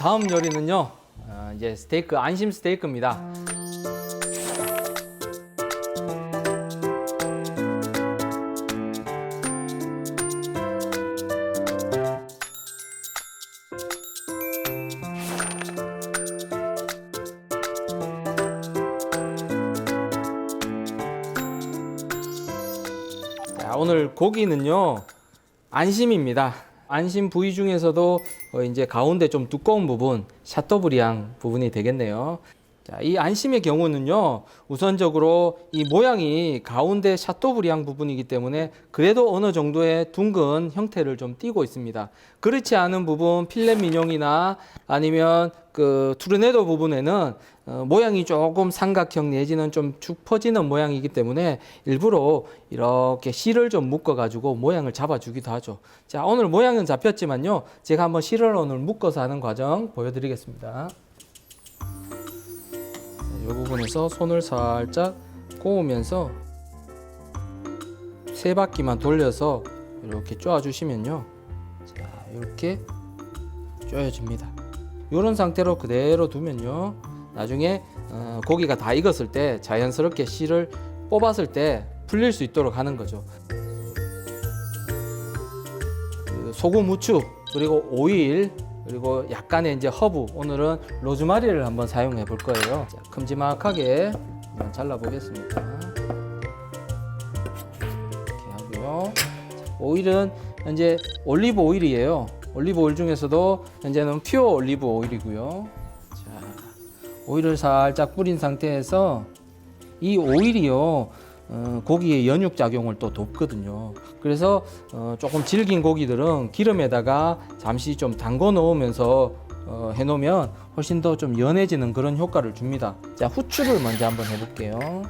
다음 요리는요. 어, 이제 스테이크 안심 스테이크입니다. 자, 오늘 고기는요. 안심입니다. 안심 부위 중에서도 어, 이제 가운데 좀 두꺼운 부분, 샤토브리앙 부분이 되겠네요. 자, 이 안심의 경우는요, 우선적으로 이 모양이 가운데 샤토브리앙 부분이기 때문에 그래도 어느 정도의 둥근 형태를 좀 띠고 있습니다. 그렇지 않은 부분, 필렛 민용이나 아니면 그 투르네도 부분에는 어, 모양이 조금 삼각형 내지는 좀 축 퍼지는 모양이기 때문에 일부러 이렇게 실을 좀 묶어 가지고 모양을 잡아주기도 하죠. 자, 오늘 모양은 잡혔지만요. 제가 한번 실을 오늘 묶어서 하는 과정 보여드리겠습니다. 이 부분에서 손을 살짝 꼬우면서 세 바퀴만 돌려서 이렇게 쪼아주시면요. 자, 이렇게 쪼여집니다. 이런 상태로 그대로 두면요. 나중에 어, 고기가 다 익었을 때 자연스럽게 실을 뽑았을 때 풀릴 수 있도록 하는 거죠. 그 소금, 후추 그리고 오일 그리고 약간의 이제 허브 오늘은 로즈마리를 한번 사용해 볼 거예요. 자, 큼지막하게 한번 잘라 보겠습니다. 이렇게 하고요. 자, 오일은 현재 올리브 오일이에요. 올리브 오일 중에서도 현재는 퓨어 올리브 오일이고요. 자, 오일을 살짝 뿌린 상태에서 이 오일이요. 어, 고기의 연육 작용을 또 돕거든요. 그래서 어, 조금 질긴 고기들은 기름에다가 잠시 좀 담궈 놓으면서 어, 해놓으면 훨씬 더 좀 연해지는 그런 효과를 줍니다. 자, 후추를 먼저 한번 해볼게요.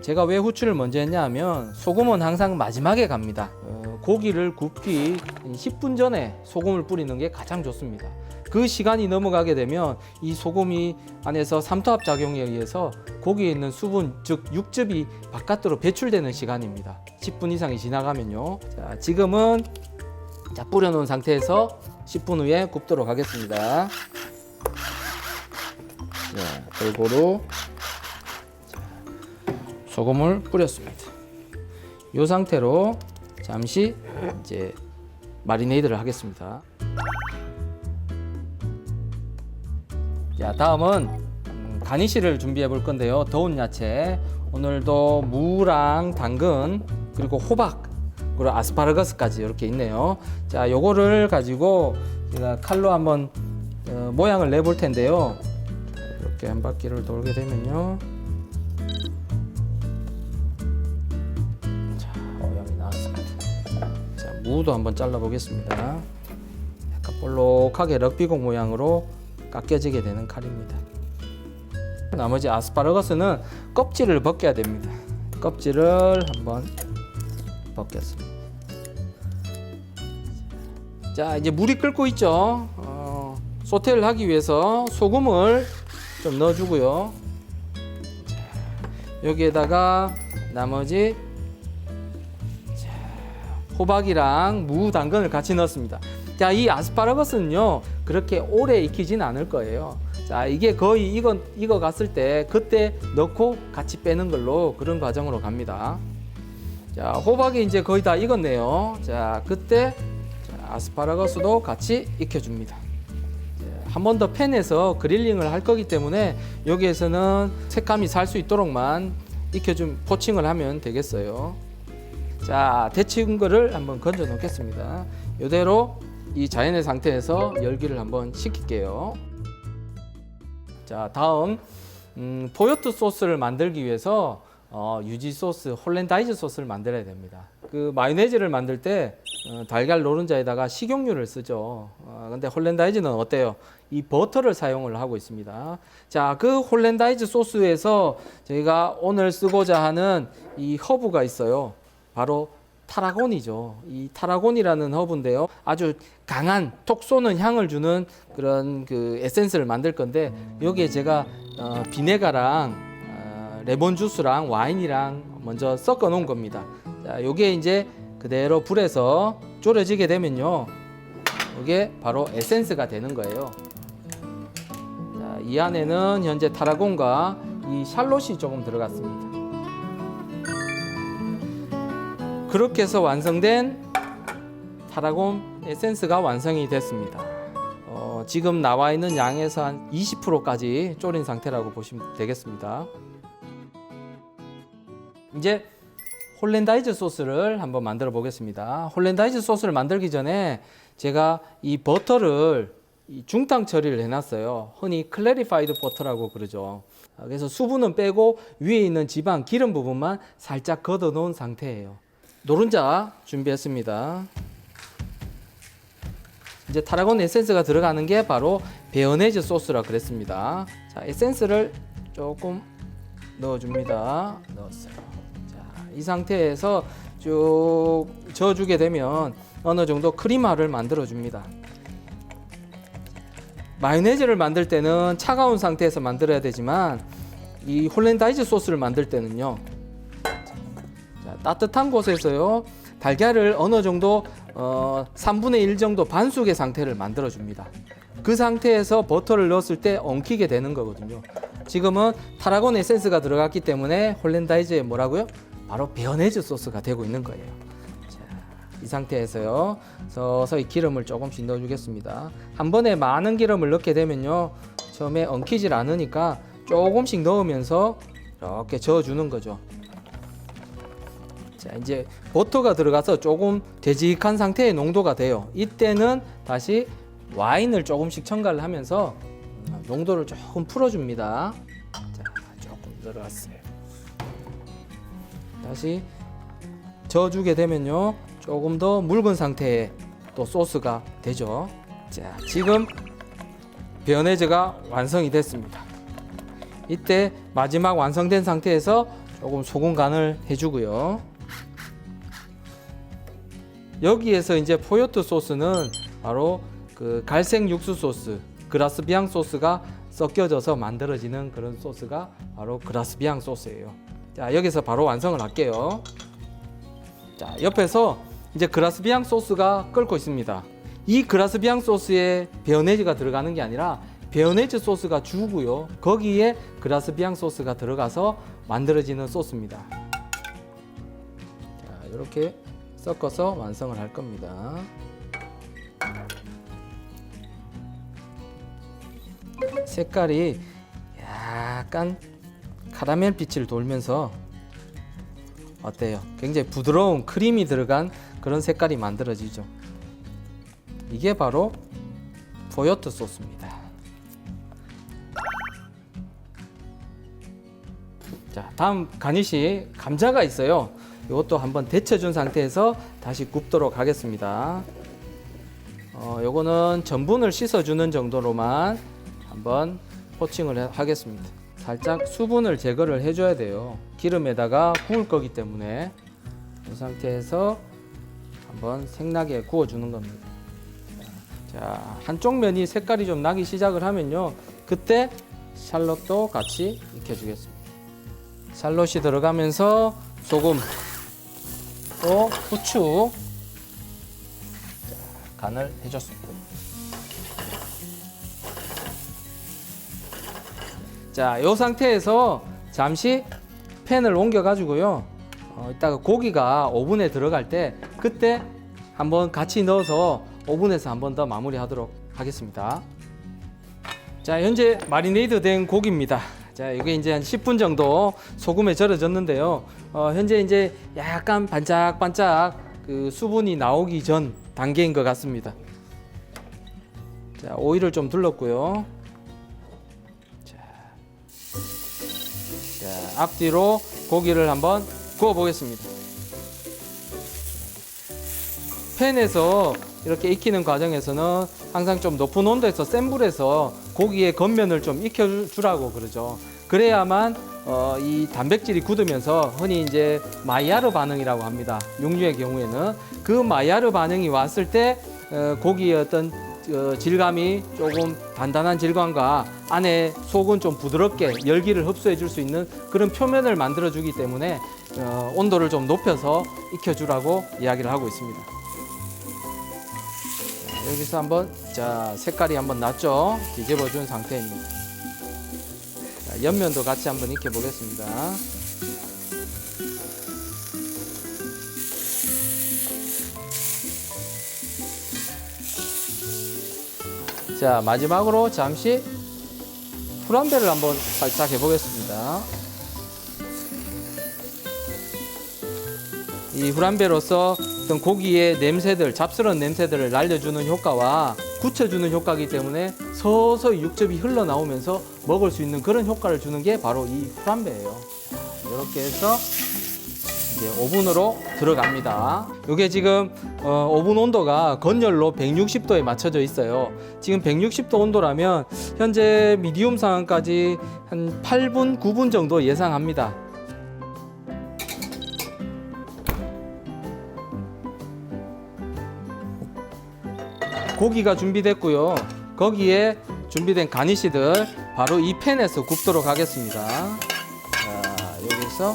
제가 왜 후추를 먼저 했냐 하면 소금은 항상 마지막에 갑니다. 어, 고기를 굽기 10분 전에 소금을 뿌리는 게 가장 좋습니다. 그 시간이 넘어가게 되면 이 소금이 안에서 삼투압 작용에 의해서 고기에 있는 수분, 즉 육즙이 바깥으로 배출되는 시간입니다. 10분 이상이 지나가면요. 자, 지금은 자, 뿌려놓은 상태에서 10분 후에 굽도록 하겠습니다. 자, 골고루 소금을 뿌렸습니다. 이 상태로 잠시 이제 마리네이드를 하겠습니다. 자, 다음은 음, 가니쉬를 준비해 볼 건데요. 더운 야채. 오늘도 무랑 당근 그리고 호박 그리고 아스파라거스까지 이렇게 있네요. 자, 요거를 가지고 제가 칼로 한번 어, 모양을 내볼 텐데요. 자, 이렇게 한 바퀴를 돌게 되면요. 자, 모양이 나왔습니다. 자, 무도 한번 잘라 보겠습니다. 약간 볼록하게 럭비공 모양으로 깎여지게 되는 칼입니다. 나머지 아스파라거스는 껍질을 벗겨야 됩니다. 껍질을 한번 벗겼습니다. 자, 이제 물이 끓고 있죠. 어, 소테를 하기 위해서 소금을 좀 넣어주고요. 자, 여기에다가 나머지 자, 호박이랑 무, 당근을 같이 넣었습니다. 자, 이 아스파라거스는요, 그렇게 오래 익히진 않을 거예요. 자, 이게 거의 익어, 익어 갔을 때, 그때 넣고 같이 빼는 걸로 그런 과정으로 갑니다. 자, 호박이 이제 거의 다 익었네요. 자, 그때 자, 아스파라거스도 같이 익혀줍니다. 한 번 더 팬에서 그릴링을 할 거기 때문에 여기에서는 색감이 살 수 있도록만 익혀준 포칭을 하면 되겠어요. 자, 데친 거를 한번 건져 놓겠습니다. 이대로 이 자연의 상태에서 열기를 한번 식힐게요. 자, 다음 음, 포요트 소스를 만들기 위해서 어, 유지 소스, 홀랜다이즈 소스를 만들어야 됩니다. 그 마요네즈를 만들 때 어, 달걀 노른자에다가 식용유를 쓰죠. 어, 근데 홀랜다이즈는 어때요? 이 버터를 사용을 하고 있습니다. 자, 그 홀랜다이즈 소스에서 저희가 오늘 쓰고자 하는 이 허브가 있어요. 바로 타라곤이죠. 이 타라곤이라는 허브인데요. 아주 강한 톡 쏘는 향을 주는 그런 그 에센스를 만들 건데 여기에 제가 어, 비네가랑 어, 레몬 주스랑 와인이랑 먼저 섞어 놓은 겁니다. 자, 요게 이제 그대로 불에서 졸여지게 되면요. 이게 바로 에센스가 되는 거예요. 자, 이 안에는 현재 타라곤과 이 샬롯이 조금 들어갔습니다. 그렇게 해서 완성된 타라곤 에센스가 완성이 됐습니다. 어, 지금 나와 있는 양에서 한 20%까지 졸인 상태라고 보시면 되겠습니다. 이제 홀랜다이즈 소스를 한번 만들어 보겠습니다. 홀랜다이즈 소스를 만들기 전에 제가 이 버터를 이 중탕 처리를 해놨어요. 흔히 클래리파이드 버터라고 그러죠. 아, 그래서 수분은 빼고 위에 있는 지방, 기름 부분만 살짝 걷어 놓은 상태예요. 노른자 준비했습니다. 이제 타라곤 에센스가 들어가는 게 바로 베어네즈 소스라 그랬습니다. 자, 에센스를 조금 넣어줍니다. 넣었어요. 자, 이 상태에서 쭉 저어주게 되면 어느 정도 크림화를 만들어 줍니다. 마요네즈를 만들 때는 차가운 상태에서 만들어야 되지만 이 홀랜다이즈 소스를 만들 때는요 자, 따뜻한 곳에서요 달걀을 어느 정도 어, 3분의 1 정도 반숙의 상태를 만들어 줍니다. 그 상태에서 버터를 넣었을 때 엉키게 되는 거거든요. 지금은 타라곤 에센스가 들어갔기 때문에 홀랜다이즈에 뭐라고요? 바로 베어네즈 소스가 되고 있는 거예요. 자, 이 상태에서요. 서서히 기름을 조금씩 넣어주겠습니다. 한 번에 많은 기름을 넣게 되면요. 처음에 엉키질 않으니까 조금씩 넣으면서 이렇게 저어주는 거죠. 자, 이제 버터가 들어가서 조금 되직한 상태의 농도가 돼요. 이때는 다시 와인을 조금씩 첨가를 하면서 농도를 조금 풀어줍니다. 자, 조금 들어갔어요. 다시 저어주게 되면요. 조금 더 묽은 상태의 또 소스가 되죠. 자, 지금 베어네즈가 완성이 됐습니다. 이때 마지막 완성된 상태에서 조금 소금 간을 해주고요. 여기에서 이제 포요트 소스는 바로 그 갈색 육수 소스, 그라스비앙 소스가 섞여져서 만들어지는 그런 소스가 바로 그라스비앙 소스예요. 자, 여기서 바로 완성을 할게요. 자, 옆에서 이제 그라스비앙 소스가 끓고 있습니다. 이 그라스비앙 소스에 베어네즈가 들어가는 게 아니라 베어네즈 소스가 주고요. 거기에 그라스비앙 소스가 들어가서 만들어지는 소스입니다. 자, 이렇게 섞어서 완성을 할 겁니다. 색깔이 약간 카라멜 빛을 돌면서 어때요? 굉장히 부드러운 크림이 들어간 그런 색깔이 만들어지죠. 이게 바로 포요트 소스입니다. 자, 다음 가니시 감자가 있어요. 이것도 한번 데쳐준 상태에서 다시 굽도록 하겠습니다. 어, 요거는 전분을 씻어주는 정도로만 한번 포칭을 해- 하겠습니다. 살짝 수분을 제거를 해줘야 돼요. 기름에다가 구울 거기 때문에 이 상태에서 한번 생나게 구워주는 겁니다. 자, 한쪽 면이 색깔이 좀 나기 시작을 하면요. 그때 샬롯도 같이 익혀주겠습니다. 샬롯이 들어가면서 소금, 또 후추 자, 간을 해줬습니다. 자, 이 상태에서 잠시 팬을 옮겨 가지고요. 어, 이따가 고기가 오븐에 들어갈 때 그때 한번 같이 넣어서 오븐에서 한번 더 마무리하도록 하겠습니다. 자, 현재 마리네이드 된 고기입니다. 자, 이게 이제 한 10분 정도 소금에 절여졌는데요. 어, 현재 이제 약간 반짝반짝 그 수분이 나오기 전 단계인 것 같습니다. 자, 오일을 좀 둘렀고요. 자, 자, 앞뒤로 고기를 한번 구워 보겠습니다. 팬에서 이렇게 익히는 과정에서는 항상 좀 높은 온도에서 센 불에서 고기의 겉면을 좀 익혀주라고 그러죠. 그래야만 어, 이 단백질이 굳으면서 흔히 이제 마이야르 반응이라고 합니다. 육류의 경우에는 그 마이야르 반응이 왔을 때 어, 고기의 어떤 어, 질감이 조금 단단한 질감과 안에 속은 좀 부드럽게 열기를 흡수해 줄 수 있는 그런 표면을 만들어 주기 때문에 어, 온도를 좀 높여서 익혀 주라고 이야기를 하고 있습니다. 여기서 한번 자 색깔이 한번 났죠? 뒤집어 준 상태입니다. 자, 옆면도 같이 한번 익혀 보겠습니다. 자 마지막으로 잠시 후란배를 한번 살짝 해보겠습니다. 이 후란배로서 어떤 고기의 냄새들, 잡스러운 냄새들을 날려주는 효과와 굳혀주는 효과이기 때문에 서서히 육즙이 흘러나오면서 먹을 수 있는 그런 효과를 주는 게 바로 이 후란배예요. 자, 이렇게 해서 이제 오븐으로 들어갑니다. 이게 지금 어, 오븐 온도가 건열로 160도에 맞춰져 있어요. 지금 160도 온도라면 현재 미디움 상황까지 한 8분, 9분 정도 예상합니다. 고기가 준비됐고요. 거기에 준비된 가니쉬들 바로 이 팬에서 굽도록 하겠습니다. 자, 여기서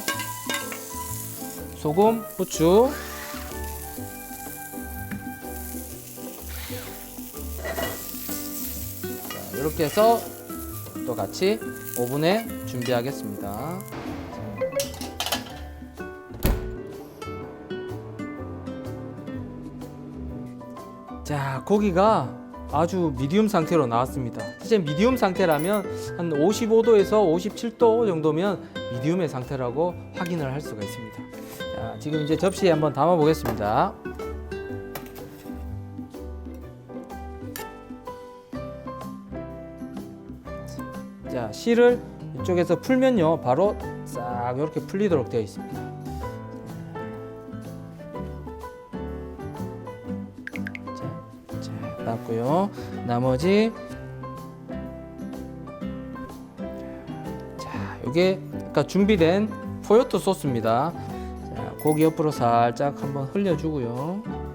소금, 후추, 자, 이렇게 해서 또 같이 오븐에 준비하겠습니다. 자, 고기가 아주 미디움 상태로 나왔습니다. 진짜 미디움 상태라면 한 55도에서 57도 정도면 미디움의 상태라고 확인을 할 수가 있습니다. 자, 지금 이제 접시에 한번 담아 보겠습니다. 자, 실을 이쪽에서 풀면요, 바로 싹 이렇게 풀리도록 되어 있습니다. 놨고요. 나머지 자, 이게 아까 준비된 포요토 소스입니다. 자, 고기 옆으로 살짝 한번 흘려주고요.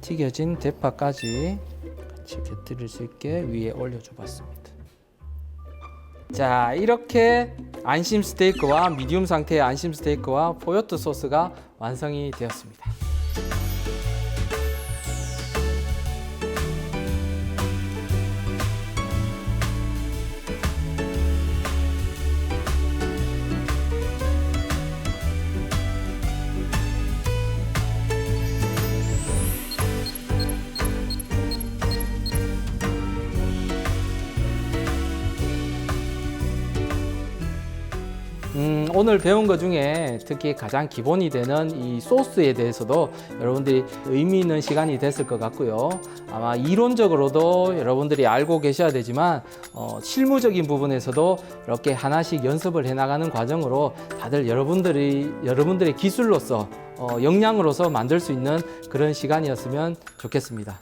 튀겨진 대파까지 같이 곁들일 수 있게 위에 올려줘 봤습니다. 자 이렇게 안심 스테이크와 미디움 상태의 안심 스테이크와 포요트 소스가 완성이 되었습니다. 오늘 배운 것 중에 특히 가장 기본이 되는 이 소스에 대해서도 여러분들이 의미 있는 시간이 됐을 것 같고요. 아마 이론적으로도 여러분들이 알고 계셔야 되지만 어, 실무적인 부분에서도 이렇게 하나씩 연습을 해나가는 과정으로 다들 여러분들이 여러분들의 기술로서 어, 역량으로서 만들 수 있는 그런 시간이었으면 좋겠습니다.